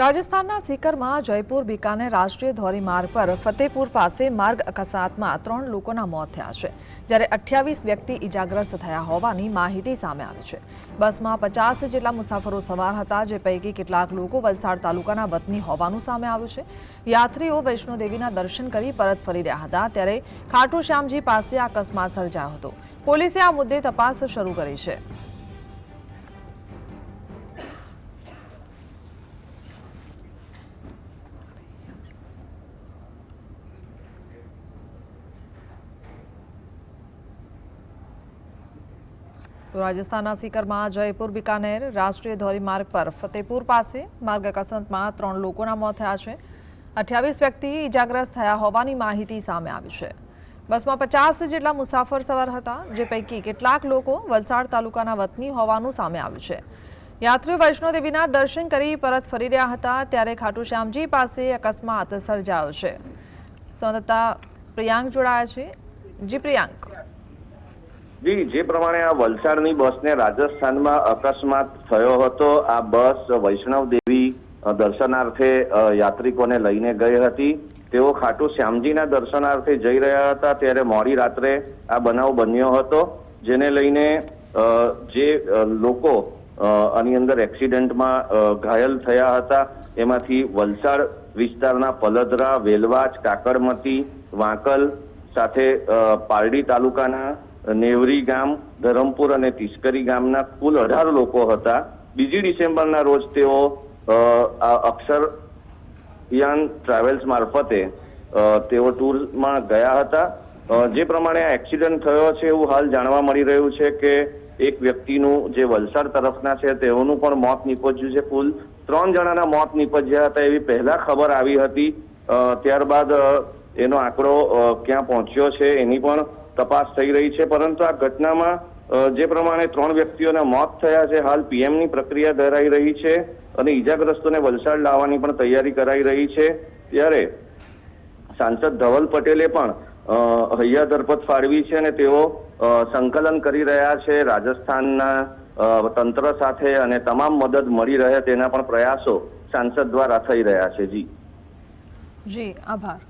રાજસ્થાનના સીકરમાં જયપુર બિકાનેર રાષ્ટ્રીય ધોરીમાર્ગ પર ફતેપુર પાસે માર્ગ અકસ્માતમાં ત્રણ લોકોના મોત થયા છે, જ્યારે અઠ્યાવીસ વ્યક્તિ ઇજાગ્રસ્ત થયા હોવાની માહિતી સામે આવી છે. બસમાં પચાસ જેટલા મુસાફરો સવાર હતા, જે પૈકી કેટલાક લોકો વલસાડ તાલુકાના વતની હોવાનું સામે આવ્યું છે. યાત્રીઓ વૈષ્ણોદેવીના દર્શન કરી પરત ફરી રહ્યા હતા, ત્યારે ખાટુ શ્યામજી પાસે આ અકસ્માત સર્જાયો હતો. પોલીસે આ મુદ્દે તપાસ શરૂ કરી છે. તો રાજસ્થાનના સીકરમાં જયપુર બિકાનેર રાષ્ટ્રીય ધોરીમાર્ગ પર ફતેપુર પાસે માર્ગ અકસ્માતમાં ત્રણ લોકોના મોત થયા છે. અઠ્યાવીસ વ્યક્તિ ઇજાગ્રસ્ત થયા હોવાની માહિતી સામે આવી છે. બસમાં પચાસ જેટલા મુસાફર સવાર હતા, જે પૈકી કેટલાક લોકો વલસાડ તાલુકાના વતની હોવાનું સામે આવ્યું છે. યાત્રીઓ વૈષ્ણોદેવીના દર્શન કરી પરત ફરી રહ્યા હતા, ત્યારે ખાટુ શ્યામજી પાસે અકસ્માત સર્જાયો છે. સંવાદદાતા પ્રિયાંક જોડાયા છે. જી પ્રિયાંક. જી, જે પ્રમાણે આ વલસાડની બસને રાજસ્થાનમાં અકસ્માત થયો હતો, આ બસ વૈષ્ણવ દેવી દર્શનાર્થે યાત્રિકોને લઈને ગઈ હતી. તેઓ ખાટુ શ્યામજીના દર્શનાર્થે જઈ રહ્યા હતા, ત્યારે મોડી રાત્રે આ બનાવ બન્યો હતો, જેને લઈને જે લોકો આની અંદર એક્સિડન્ટમાં ઘાયલ થયા હતા. એમાંથી વલસાડ વિસ્તારના પલદરા વેલવાચ કાકડમતી, વાંકલ સાથે પારડી તાલુકાના નેવરી ગામ, ધરમપુર અને તિસ્કરી ગામના કુલ અઢાર લોકો હતા. બીજી ડિસેમ્બરના રોજ તેઓ અક્ષર યાન ટ્રાવેલ્સ મારફતે તેઓ ટૂરમાં ગયા હતા. જે પ્રમાણે આ એક્સિડન્ટ થયો છે એવું હાલ જાણવા મળી રહ્યું છે કે એક વ્યક્તિનું જે વલસાડ તરફના છે તેઓનું પણ મોત નીપજ્યું છે. કુલ ત્રણ જણાના મોત નીપજ્યા હતા એવી પહેલા ખબર આવી હતી. ત્યારબાદ એનો આંકડો ક્યાં પહોંચ્યો છે એની પણ તપાસ થઈ રહી છે, પરંતુ આ ઘટનામાં જે પ્રમાણે ત્રણ વ્યક્તિઓના મોત થયા છે, હાલ પીએમની પ્રક્રિયા ધરાઈ રહી છે અને ઈજાગ્રસ્તોને વલસાડ લાવવાની પણ તૈયારી કરાઈ રહી છે. ત્યારે સાંસદ ધવલ પટેલે પણ હૈયા ધરપત ફાળવી છે અને તેઓ સંકલન કરી રહ્યા છે, રાજસ્થાનના તંત્ર સાથે અને તમામ મદદ મળી રહે તેના પણ પ્રયાસો સાંસદ દ્વારા થઈ રહ્યા છે. જી. જી, આભાર.